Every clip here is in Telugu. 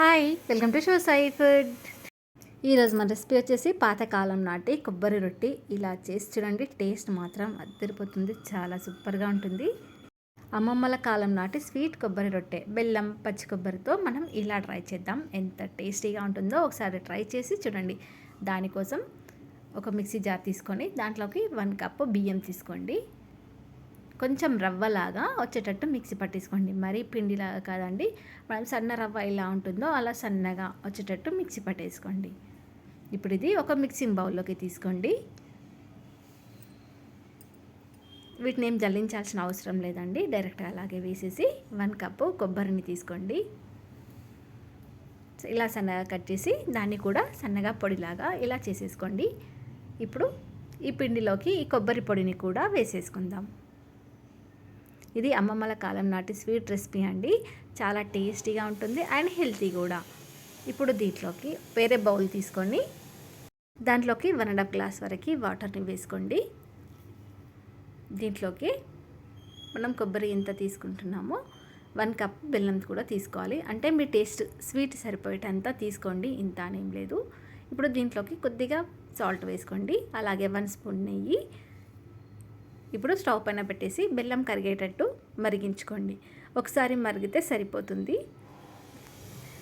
Hi welcome to show Sai food ఈరోజు మన రెసిపీ వచ్చేసి పాతకాలం నాటి కొబ్బరి రొట్టి. ఇలా చేసి చూడండి టేస్ట్ మాత్రం అద్దరిపోతుంది చాలా సూపర్గా ఉంటుంది. అమ్మమ్మల కాలం నాటి స్వీట్ కొబ్బరి రొట్టె. బెల్లం పచ్చి కొబ్బరితో మనం ఇలా ట్రై చేద్దాం. ఎంత టేస్టీగా ఉంటుందో ఒకసారి ట్రై చేసి చూడండి. దానికోసం ఒక మిక్సీ జార్ తీసుకొని దాంట్లోకి వన్ కప్పు బియ్యం తీసుకోండి. కొంచెం రవ్వలాగా వచ్చేటట్టు మిక్సీ పట్టేసుకోండి. మరీ పిండిలాగా కాదండి. మనం సన్న రవ్వ ఎలా ఉంటుందో అలా సన్నగా వచ్చేటట్టు మిక్సీ పట్టేసుకోండి. ఇప్పుడు ఇది ఒక మిక్సింగ్ బౌల్లోకి తీసుకోండి. వీటిని ఏం జల్లించాల్సిన అవసరం లేదండి. డైరెక్ట్గా అలాగే వేసేసి వన్ కప్పు కొబ్బరిని తీసుకోండి. ఇలా సన్నగా కట్ చేసి దాన్ని కూడా సన్నగా పొడిలాగా ఇలా చేసేసుకోండి. ఇప్పుడు ఈ పిండిలోకి ఈ కొబ్బరి పొడిని కూడా వేసేసుకుందాం. ఇది అమ్మమ్మల కాలం నాటి స్వీట్ రెసిపీ అండి. చాలా టేస్టీగా ఉంటుంది అండ్ హెల్తీ కూడా. ఇప్పుడు దీంట్లోకి వేరే బౌల్ తీసుకొని దాంట్లోకి వన్ అండ్ హాఫ్ గ్లాస్ వరకు వాటర్ని వేసుకోండి. దీంట్లోకి మనం కొబ్బరి ఎంత తీసుకుంటున్నామో. వన్ కప్ బెల్లం కూడా తీసుకోవాలి. అంటే మీ టేస్ట్ స్వీట్ సరిపోయేటంత తీసుకోండి. ఇంత అనేం లేదు. ఇప్పుడు దీంట్లోకి కొద్దిగా సాల్ట్ వేసుకోండి. అలాగే వన్ స్పూన్ నెయ్యి. ఇప్పుడు స్టవ్ పైన పెట్టేసి బెల్లం కరిగేటట్టు మరిగించుకోండి. ఒకసారి మరిగితే సరిపోతుంది.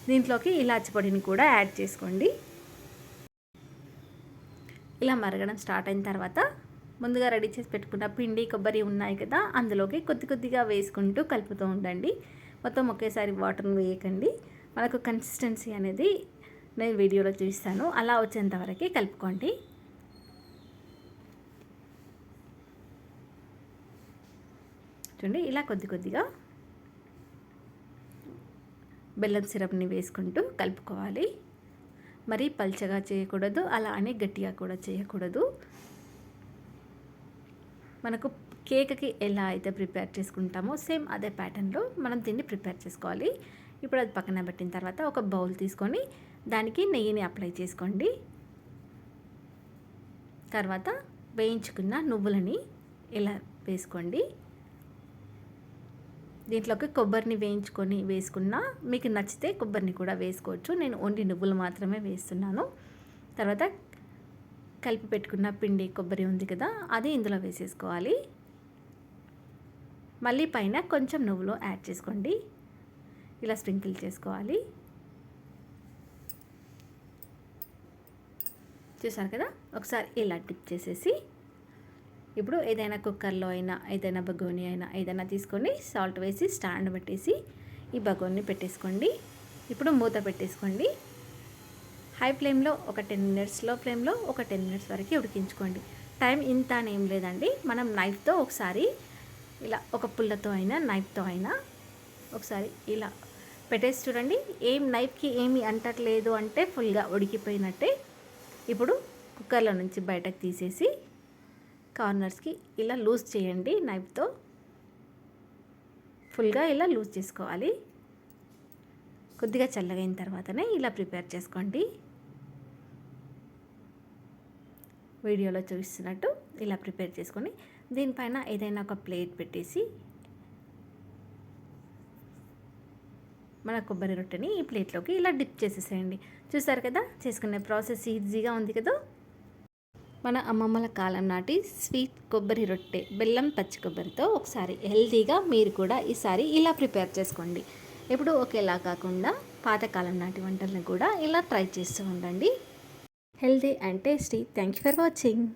దీంట్లోకి ఇలాచి పొడిని కూడా యాడ్ చేసుకోండి. ఇలా మరగడం స్టార్ట్ అయిన తర్వాత ముందుగా రెడీ చేసి పెట్టుకున్న పిండి కొబ్బరి ఉన్నాయి కదా అందులోకి కొద్ది కొద్దిగా వేసుకుంటూ కలుపుతూ ఉండండి. మొత్తం ఒకేసారి వాటర్ని వేయకండి. మనకు కన్సిస్టెన్సీ అనేది నేను వీడియోలో చూపిస్తాను. అలా వచ్చేంత వరకు కలుపుకోండి. చూడండి ఇలా కొద్ది కొద్దిగా బెల్లం సిరప్ని వేసుకుంటూ కలుపుకోవాలి. మరీ పల్చగా చేయకూడదు అలా అని గట్టిగా కూడా చేయకూడదు. మనకు కేక్కి ఎలా అయితే ప్రిపేర్ చేసుకుంటామో సేమ్ అదే ప్యాటర్న్లో మనం దీన్ని ప్రిపేర్ చేసుకోవాలి. ఇప్పుడు అది పక్కన పెట్టిన తర్వాత ఒక బౌల్ తీసుకొని దానికి నెయ్యిని అప్లై చేసుకోండి. తర్వాత వేయించుకున్న నువ్వులని ఇలా వేసుకోండి. దీంట్లోకి కొబ్బరిని వేయించుకొని వేసుకున్నా మీకు నచ్చితే కొబ్బరిని కూడా వేసుకోవచ్చు. నేను ఓన్లీ నువ్వులు మాత్రమే వేస్తున్నాను. తర్వాత కలిపి పెట్టుకున్న పిండి కొబ్బరి ఉంది కదా అది ఇందులో వేసేసుకోవాలి. మళ్ళీ పైన కొంచెం నువ్వులు యాడ్ చేసుకోండి. ఇలా స్ప్రింకిల్ చేసుకోవాలి. చూసారు కదా? ఒకసారి ఇలా టిప్ చేసేసి ఇప్పుడు ఏదైనా కుక్కర్లో అయినా ఏదైనా బగోని అయినా ఏదైనా తీసుకొని సాల్ట్ వేసి స్టాండ్ పెట్టేసి ఈ బగోని పెట్టేసుకోండి. ఇప్పుడు మూత పెట్టేసుకోండి. హై ఫ్లేమ్లో ఒక టెన్ మినిట్స్లో ఫ్లేమ్లో ఒక టెన్ మినిట్స్ వరకు ఉడికించుకోండి. టైం ఇంత అని ఏం లేదండి. మనం నైఫ్తో ఒకసారి ఇలా ఒక పుల్లతో అయినా నైఫ్తో అయినా ఒకసారి ఇలా పెట్టేసి చూడండి. ఏం నైఫ్కి ఏమి అంటట్లేదు అంటే ఫుల్గా ఉడికిపోయినట్టే. ఇప్పుడు కుక్కర్లో నుంచి బయటకు తీసేసి కార్నర్స్కి ఇలా లూజ్ చేయండి నైఫ్తో. ఫుల్గా ఇలా లూజ్ చేసుకోవాలి. కొద్దిగా చల్లగైన తర్వాతనే ఇలా ప్రిపేర్ చేసుకోండి. వీడియోలో చూపిస్తున్నట్టు ఇలా ప్రిపేర్ చేసుకొని దీనిపైన ఏదైనా ఒక ప్లేట్ పెట్టేసి మన కొబ్బరి రొట్టెని ఈ ప్లేట్లోకి ఇలా డిప్ చేసేసేయండి. చూసారు కదా చేసుకునే ప్రాసెస్ ఈజీగా ఉంది కదా? మన అమ్మమ్మల కాలం నాటి స్వీట్ కొబ్బరి రొట్టె బెల్లం పచ్చి కొబ్బరితో ఒకసారి హెల్తీగా మీరు కూడా ఈసారి ఇలా ప్రిపేర్ చేసుకోండి. ఎప్పుడు ఒకేలా కాకుండా పాతకాలం నాటి వంటలను కూడా ఇలా ట్రై చేస్తూ ఉండండి. Healthy and tasty. Thank you for watching.